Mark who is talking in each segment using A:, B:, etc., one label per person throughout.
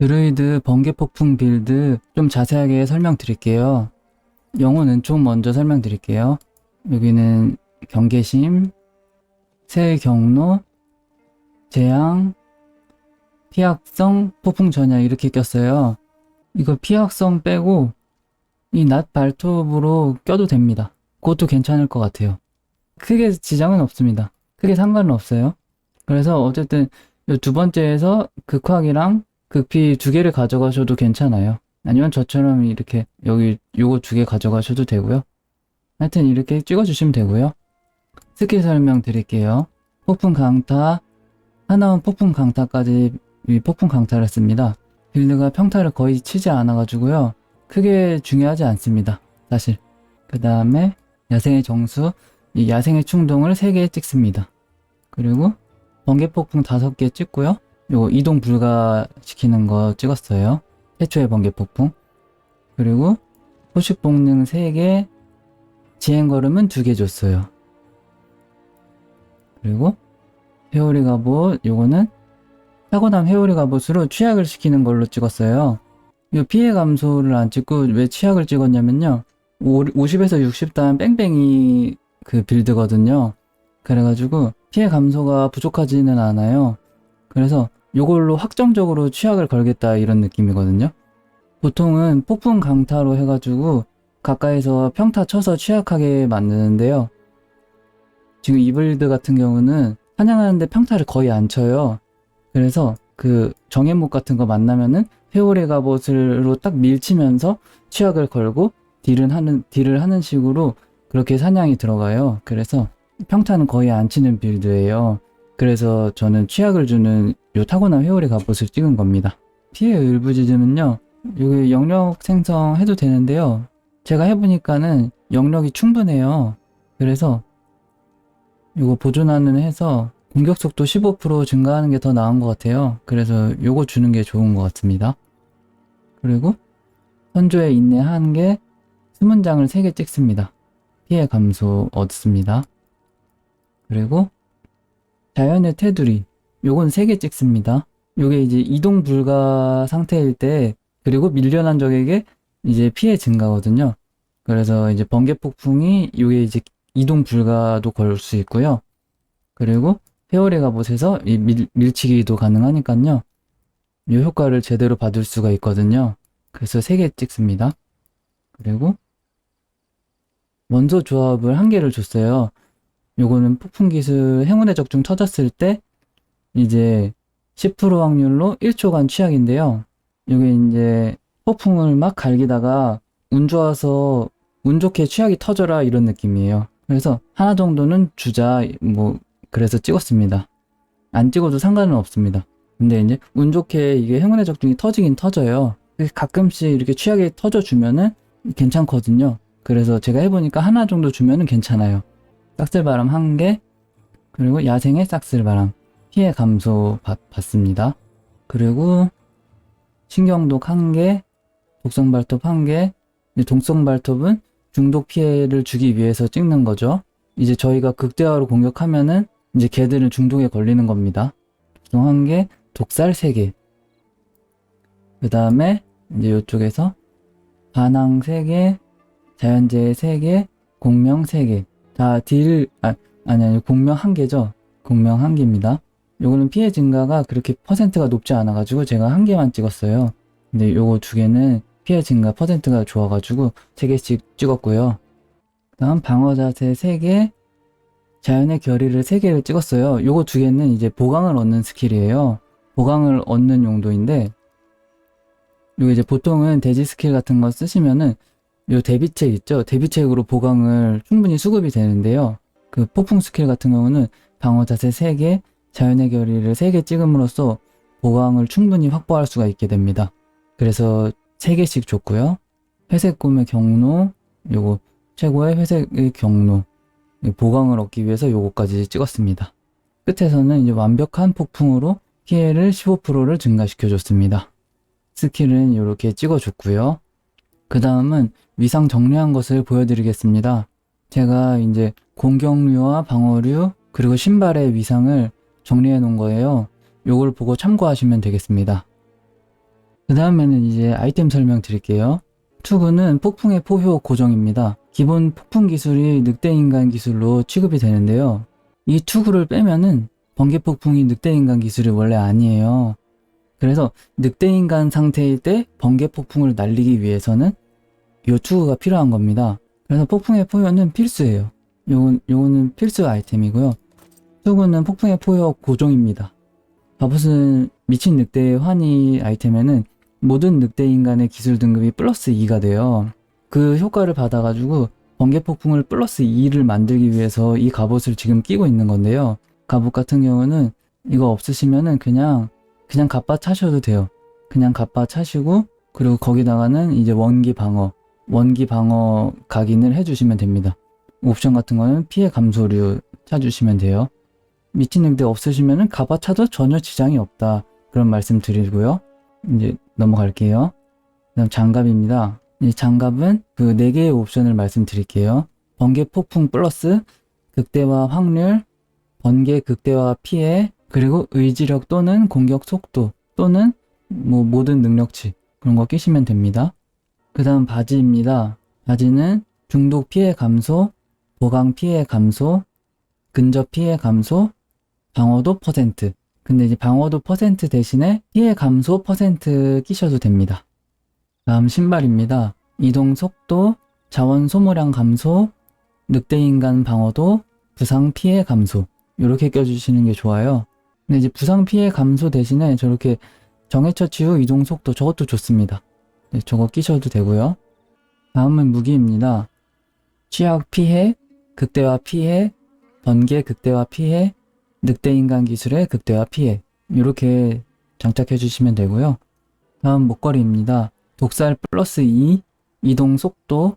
A: 드루이드 번개 폭풍 빌드 좀 자세하게 설명드릴게요. 영혼은 좀 먼저 설명드릴게요. 여기는 경계심, 새 경로, 재앙, 피학성, 폭풍 전야 이렇게 꼈어요. 이거 피학성 빼고 이 낫 발톱으로 껴도 됩니다. 그것도 괜찮을 것 같아요. 크게 지장은 없습니다. 크게 상관은 없어요. 그래서 어쨌든 이두 번째에서 극확이랑 극피 두 개를 가져가셔도 괜찮아요. 아니면 저처럼 이렇게 여기 요거 두 개 가져가셔도 되고요. 하여튼 이렇게 찍어주시면 되고요. 스킬 설명 드릴게요. 폭풍 강타, 하나원 폭풍 강타까지 이 폭풍 강타를 씁니다. 빌드가 평타를 거의 치지 않아가지고요. 크게 중요하지 않습니다. 사실. 그 다음에 야생의 정수, 이 야생의 충동을 3개 찍습니다. 그리고 번개 폭풍 5개 찍고요. 요 이동 불가 시키는 거 찍었어요. 최초의 번개 폭풍. 그리고 포식 복능 3개, 지행 걸음은 2개 줬어요. 그리고 회오리 갑옷 요거는 타고난 회오리 갑옷으로 취약을 시키는 걸로 찍었어요. 이 피해 감소를 안 찍고 왜 취약을 찍었냐면요. 50에서 60단 뺑뺑이 그 빌드거든요. 그래가지고 피해 감소가 부족하지는 않아요. 그래서 요걸로 확정적으로 취약을 걸겠다 이런 느낌이거든요. 보통은 폭풍 강타로 해가지고 가까이서 평타 쳐서 취약하게 만드는데요. 지금 이 빌드 같은 경우는 사냥하는데 평타를 거의 안 쳐요. 그래서 그 정해목 같은 거 만나면은 회오리 갑옷으로 딱 밀치면서 취약을 걸고 딜은 하는 딜을 하는 식으로 그렇게 사냥이 들어가요. 그래서 평타는 거의 안 치는 빌드예요. 그래서 저는 취약을 주는 요 타고난 회오리 갑옷을 찍은 겁니다. 피해 을부짖음은요. 이게 영역 생성해도 되는데요. 제가 해보니까는 영역이 충분해요. 그래서 이거 보존하는 해서 공격 속도 15% 증가하는 게 더 나은 것 같아요. 그래서 요거 주는 게 좋은 것 같습니다. 그리고 선조의 인내 한 개, 수문장을 3개 찍습니다. 피해 감소 얻습니다. 그리고 자연의 테두리, 요건 3개 찍습니다. 요게 이제 이동 불가 상태일 때, 그리고 밀려난 적에게 이제 피해 증가거든요. 그래서 이제 번개 폭풍이 요게 이제 이동 불가도 걸 수 있고요. 그리고 회오리 갑옷에서 이 밀, 밀치기도 가능하니까요. 이 효과를 제대로 받을 수가 있거든요. 그래서 3개 찍습니다. 그리고 원소 조합을 한 개를 줬어요. 요거는 폭풍 기술 행운의 적중 터졌을 때 이제 10% 확률로 1초간 취약인데요. 요게 이제 폭풍을 막 갈기다가 운 좋아서 운 좋게 취약이 터져라 이런 느낌이에요. 그래서 하나 정도는 주자 뭐 그래서 찍었습니다. 안 찍어도 상관은 없습니다. 근데 이제 운 좋게 이게 행운의 적중이 터지긴 터져요. 가끔씩 이렇게 취하게 터져주면은 괜찮거든요. 그래서 제가 해보니까 하나 정도 주면은 괜찮아요. 싹쓸바람 한 개, 그리고 야생의 싹쓸바람. 피해 감소 받, 받습니다. 그리고 신경독 한 개, 독성 발톱 한 개, 독성발톱은 중독 피해를 주기 위해서 찍는 거죠. 이제 저희가 극대화로 공격하면은 이제 걔들은 중독에 걸리는 겁니다. 독성 한 개, 독살 세 개. 그 다음에 이제 이쪽에서 반항 세 개, 자연재해 세 개, 공명 세 개. 다 딜, 아, 아니, 아니, 공명 한 개죠. 공명 한 개입니다. 요거는 피해 증가가 그렇게 퍼센트가 높지 않아가지고 제가 한 개만 찍었어요. 근데 요거 두 개는 피해 증가 퍼센트가 좋아가지고 세 개씩 찍었고요. 그 다음 방어 자세 3개, 자연의 결의를 3개를 찍었어요. 요거 두 개는 이제 보강을 얻는 스킬이에요. 보강을 얻는 용도인데, 요거 이제 보통은 대지 스킬 같은 거 쓰시면은 요 대비책 있죠? 대비책으로 보강을 충분히 수급이 되는데요. 그 폭풍 스킬 같은 경우는 방어 자세 3개, 자연의 결의를 3개 찍음으로써 보강을 충분히 확보할 수가 있게 됩니다. 그래서 3개씩 줬고요. 회색 꿈의 경로, 요거 최고의 회색의 경로, 보강을 얻기 위해서 요거까지 찍었습니다. 끝에서는 이제 완벽한 폭풍으로 피해를 15%를 증가시켜 줬습니다. 스킬은 이렇게 찍어줬고요. 그 다음은 위상 정리한 것을 보여드리겠습니다. 제가 이제 공격류와 방어류 그리고 신발의 위상을 정리해 놓은 거예요. 요걸 보고 참고하시면 되겠습니다. 그 다음에는 이제 아이템 설명 드릴게요. 투구는 폭풍의 포효 고정입니다. 기본 폭풍 기술이 늑대인간 기술로 취급이 되는데요. 이 투구를 빼면은 번개 폭풍이 늑대인간 기술이 원래 아니에요. 그래서 늑대인간 상태일 때 번개 폭풍을 날리기 위해서는 이 투구가 필요한 겁니다. 그래서 폭풍의 포효는 필수예요. 요건, 요거는 필수 아이템이고요. 투구는 폭풍의 포효 고정입니다. 갑옷은 미친 늑대의 환희 아이템에는 모든 늑대 인간의 기술 등급이 플러스 2가 돼요. 그 효과를 받아가지고 번개 폭풍을 플러스 2를 만들기 위해서 이 갑옷을 지금 끼고 있는 건데요. 갑옷 같은 경우는 이거 없으시면은 그냥 그냥 갑바 차셔도 돼요. 그냥 갑바 차시고 그리고 거기다가는 이제 원기 방어, 원기 방어 각인을 해주시면 됩니다. 옵션 같은 거는 피해 감소류 차주시면 돼요. 미친 늑대 없으시면은 갑바 차도 전혀 지장이 없다. 그런 말씀 드리고요. 이제 넘어갈게요. 그다음 장갑입니다. 이 장갑은 그 4개의 옵션을 말씀드릴게요. 번개 폭풍 플러스 극대화 확률, 번개 극대화 피해, 그리고 의지력 또는 공격 속도 또는 뭐 모든 능력치 그런 거 끼시면 됩니다. 그 다음 바지입니다. 바지는 중독 피해 감소, 보강 피해 감소, 근접 피해 감소, 방어도 퍼센트. 근데 이제 방어도 퍼센트 대신에 피해 감소 퍼센트 끼셔도 됩니다. 다음 신발입니다. 이동 속도, 자원 소모량 감소, 늑대 인간 방어도, 부상 피해 감소. 이렇게 껴주시는 게 좋아요. 근데 이제 부상 피해 감소 대신에 저렇게 정해처치 후 이동 속도 저것도 좋습니다. 네, 저거 끼셔도 되고요. 다음은 무기입니다. 취약 피해, 극대화 피해, 번개 극대화 피해, 늑대인간 기술의 극대화 피해 이렇게 장착해 주시면 되고요. 다음 목걸이입니다. 독살 플러스 2, 이동 속도,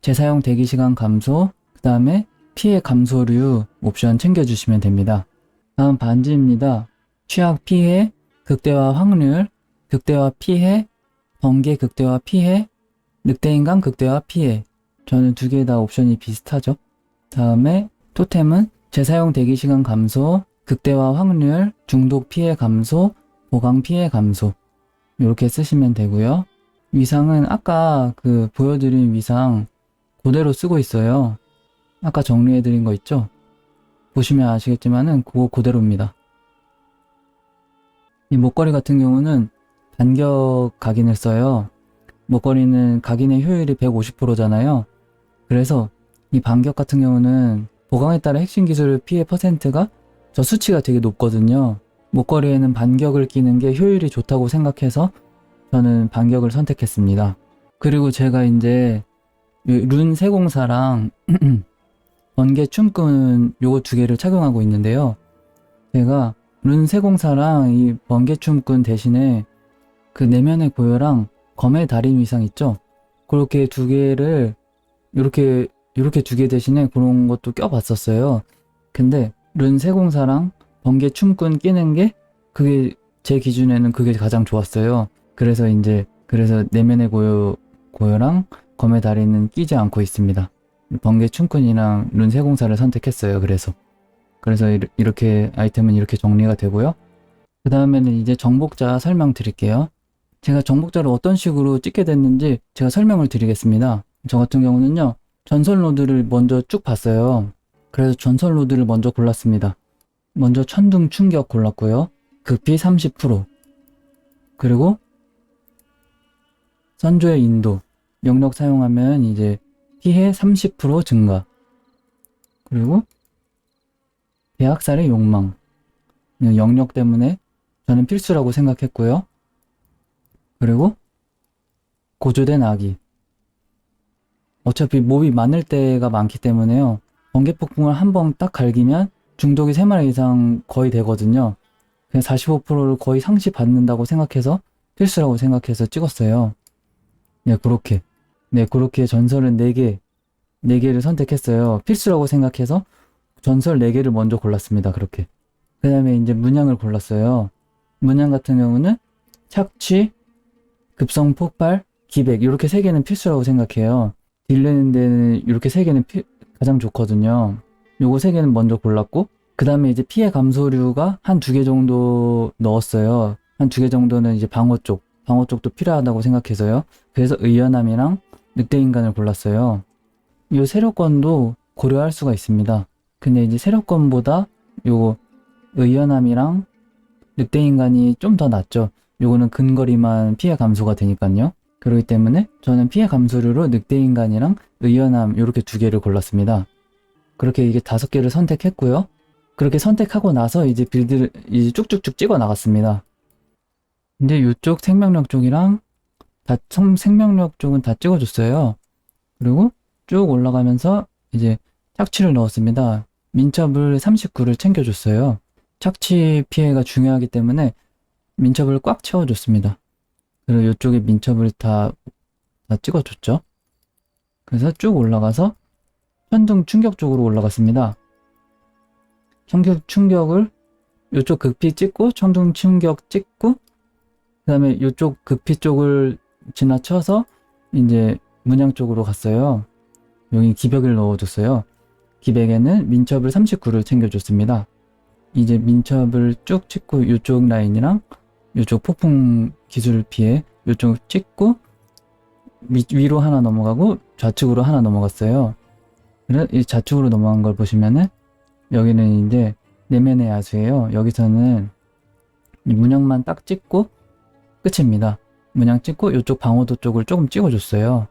A: 재사용 대기 시간 감소, 그 다음에 피해 감소류 옵션 챙겨주시면 됩니다. 다음 반지입니다. 취약 피해, 극대화 확률, 극대화 피해, 번개 극대화 피해, 늑대인간 극대화 피해. 저는 두 개 다 옵션이 비슷하죠. 다음에 토템은 재사용 대기 시간 감소, 극대화 확률, 중독 피해 감소, 보강 피해 감소. 이렇게 쓰시면 되고요. 위상은 아까 그 보여드린 위상 그대로 쓰고 있어요. 아까 정리해드린 거 있죠? 보시면 아시겠지만은 그거 그대로입니다. 이 목걸이 같은 경우는 반격 각인을 써요. 목걸이는 각인의 효율이 150%잖아요. 그래서 이 반격 같은 경우는 보강에 따라 핵심 기술 피해 퍼센트가 저 수치가 되게 높거든요. 목걸이에는 반격을 끼는 게 효율이 좋다고 생각해서 저는 반격을 선택했습니다. 그리고 제가 이제 룬 세공사랑 번개 춤꾼 요거 두 개를 착용하고 있는데요. 제가 룬 세공사랑 이 번개 춤꾼 대신에 그 내면의 고요랑 검의 달인 위상 있죠? 그렇게 두 개를 이렇게 이렇게 두 개 대신에 그런 것도 껴봤었어요. 근데 룬 세공사랑 번개 춤꾼 끼는 게 그게 제 기준에는 그게 가장 좋았어요. 그래서 이제 그래서 내면의 고요 고요랑 검의 다리는 끼지 않고 있습니다. 번개 춤꾼이랑 룬 세공사를 선택했어요. 그래서 그래서 이렇게 아이템은 이렇게 정리가 되고요. 그 다음에는 이제 정복자 설명 드릴게요. 제가 정복자를 어떤 식으로 찍게 됐는지 제가 설명을 드리겠습니다. 저 같은 경우는요, 전설 로드를 먼저 쭉 봤어요. 그래서 전설 로드를 먼저 골랐습니다. 먼저 천둥 충격 골랐고요. 급피 30%. 그리고 선조의 인도. 영역 사용하면 이제 피해 30% 증가. 그리고 대학살의 욕망. 영역 때문에 저는 필수라고 생각했고요. 그리고 고조된 아기. 어차피 몹이 많을 때가 많기 때문에요. 번개 폭풍을 한 번 딱 갈기면 중독이 3마리 이상 거의 되거든요. 그냥 45%를 거의 상시 받는다고 생각해서 필수라고 생각해서 찍었어요. 네, 그렇게. 네, 그렇게 전설은 4개, 4개를 선택했어요. 필수라고 생각해서 전설 4개를 먼저 골랐습니다. 그렇게. 그 다음에 이제 문양을 골랐어요. 문양 같은 경우는 착취, 급성 폭발, 기백 이렇게 세 개는 필수라고 생각해요. 딜 내는 데는 이렇게 세 개는 피- 가장 좋거든요. 요거 세 개는 먼저 골랐고 그 다음에 이제 피해 감소류가 한 두 개 정도 넣었어요. 한 두 개 정도는 이제 방어 쪽 방어 쪽도 필요하다고 생각해서요. 그래서 의연함이랑 늑대 인간을 골랐어요. 이 세력권도 고려할 수가 있습니다. 근데 이제 세력권보다 요 의연함이랑 늑대 인간이 좀 더 낫죠. 요거는 근거리만 피해 감소가 되니까요. 그렇기 때문에 저는 피해 감소류로 늑대인간이랑 의연함 이렇게 두 개를 골랐습니다. 그렇게 이게 다섯 개를 선택했고요. 그렇게 선택하고 나서 이제 빌드를 이제 쭉쭉쭉 찍어 나갔습니다. 근데 이쪽 생명력 쪽이랑 다 성- 생명력 쪽은 다 찍어줬어요. 그리고 쭉 올라가면서 이제 착취를 넣었습니다. 민첩을 39를 챙겨줬어요. 착취 피해가 중요하기 때문에 민첩을 꽉 채워줬습니다. 그리고 이쪽에 민첩을 다, 다 찍어줬죠. 그래서 쭉 올라가서 천둥 충격 쪽으로 올라갔습니다. 충격, 충격을 이쪽 극피 찍고 천둥 충격 찍고 그 다음에 이쪽 극피 쪽을 지나쳐서 이제 문양 쪽으로 갔어요. 여기 기벽을 넣어줬어요. 기백에는 민첩을 39를 챙겨줬습니다. 이제 민첩을 쭉 찍고 이쪽 라인이랑 이쪽 폭풍 기술을 피해 이쪽 찍고 위, 위로 하나 넘어가고 좌측으로 하나 넘어갔어요. 그래 이 좌측으로 넘어간 걸 보시면은 여기는 이제 내면의 야수예요. 여기서는 이 문양만 딱 찍고 끝입니다. 문양 찍고 이쪽 방어도 쪽을 조금 찍어줬어요.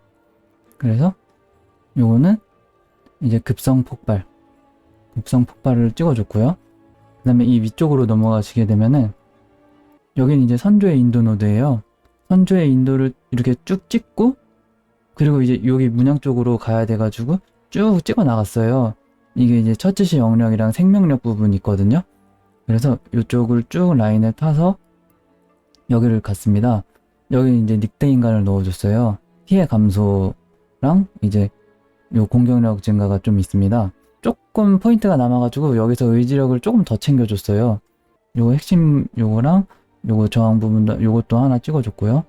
A: 그래서 요거는 이제 급성 폭발, 급성 폭발을 찍어줬고요. 그 다음에 이 위쪽으로 넘어가시게 되면은 여기는 이제 선조의 인도 노드예요. 선조의 인도를 이렇게 쭉 찍고 그리고 이제 여기 문양 쪽으로 가야 돼가지고 쭉 찍어 나갔어요. 이게 이제 처치시 영역이랑 생명력 부분이 있거든요. 그래서 이쪽을 쭉 라인을 타서 여기를 갔습니다. 여기 이제 늑대 인간을 넣어줬어요. 피해 감소랑 이제 요 공격력 증가가 좀 있습니다. 조금 포인트가 남아가지고 여기서 의지력을 조금 더 챙겨줬어요. 요거 핵심 요거랑 요거 저항 부분도 요것도 하나 찍어줬고요.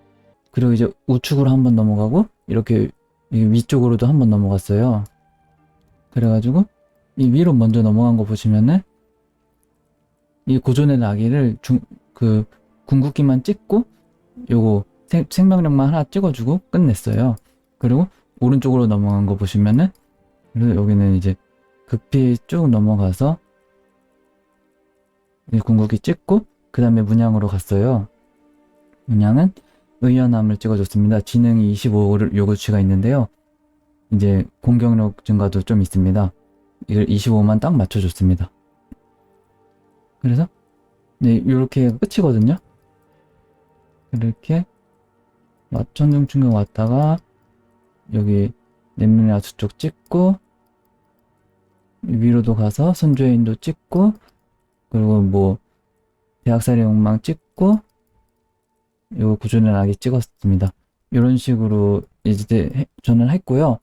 A: 그리고 이제 우측으로 한번 넘어가고 이렇게 이 위쪽으로도 한번 넘어갔어요. 그래가지고 이 위로 먼저 넘어간 거 보시면은 이 고존의 나기를 중, 그 궁극기만 찍고 요거 생, 생명력만 하나 찍어주고 끝냈어요. 그리고 오른쪽으로 넘어간 거 보시면은 그래서 여기는 이제 급히 쭉 넘어가서 이 궁극기 찍고 그 다음에 문양으로 갔어요. 문양은 의연함을 찍어줬습니다. 지능이 25를 요구치가 있는데요. 이제 공격력 증가도 좀 있습니다. 이걸 25만 딱 맞춰줬습니다. 그래서 네 이렇게 끝이거든요. 이렇게 천둥 충격 왔다가 여기 내면의 아수 쪽 찍고 위로도 가서 선조의 인도 찍고 그리고 뭐 대학살의 욕망 찍고 요 구조는 아기 찍었습니다. 이런 식으로 이제 해- 저는 했고요.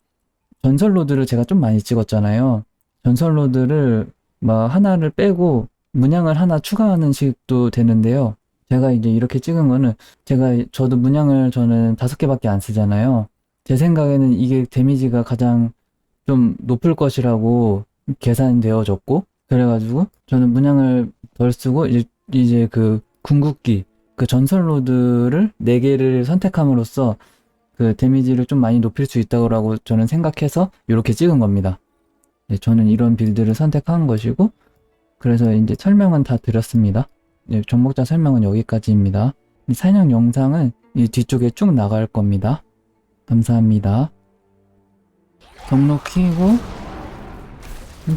A: 전설 로드를 제가 좀 많이 찍었잖아요. 전설 로드를 막 하나를 빼고 문양을 하나 추가하는 식도 되는데요. 제가 이제 이렇게 찍은 거는 제가 저도 문양을 저는 다섯 개밖에 안 쓰잖아요. 제 생각에는 이게 데미지가 가장 좀 높을 것이라고 계산되어졌고 그래가지고 저는 문양을 덜 쓰고 이제, 이제 그 궁극기 그 전설 로드를 4개를 선택함으로써 그 데미지를 좀 많이 높일 수 있다고 저는 생각해서 이렇게 찍은 겁니다. 네, 저는 이런 빌드를 선택한 것이고 그래서 이제 설명은 다 드렸습니다. 네, 정복자 설명은 여기까지입니다. 이 사냥 영상은 이 뒤쪽에 쭉 나갈 겁니다. 감사합니다. 경로 키고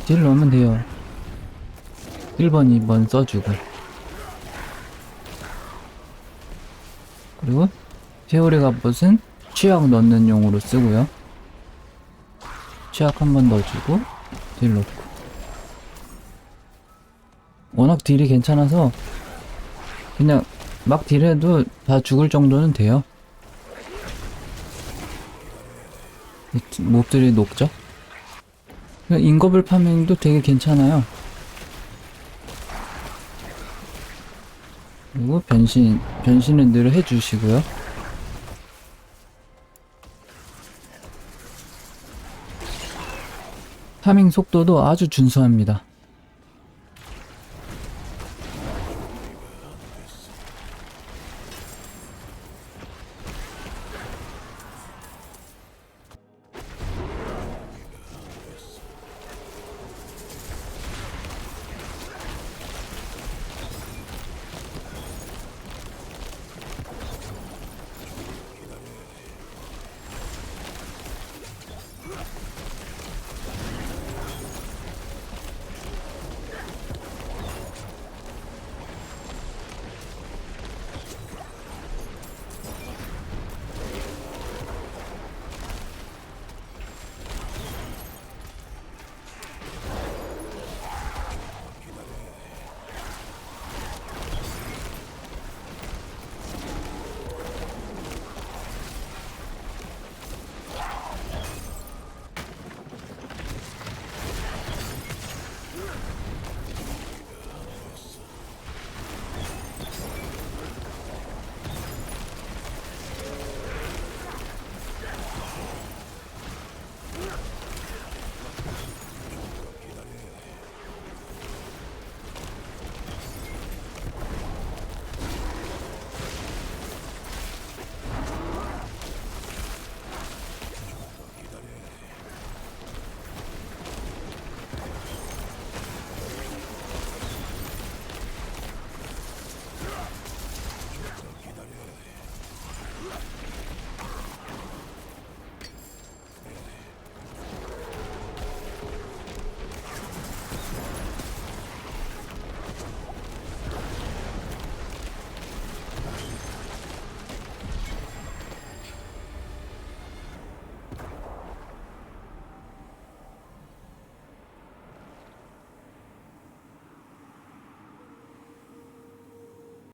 A: 딜 넣으면 돼요. 1번, 2번 써주고 그리고 세월의 갑옷은 취약 넣는 용으로 쓰고요. 취약 한 번 넣어주고 딜 넣고 워낙 딜이 괜찮아서 그냥 막 딜해도 다 죽을 정도는 돼요. 이 몹들이? 그냥 인거블 파밍도 되게 괜찮아요. 그리고 변신, 변신은 늘 해주시고요. 파밍 속도도 아주 준수합니다.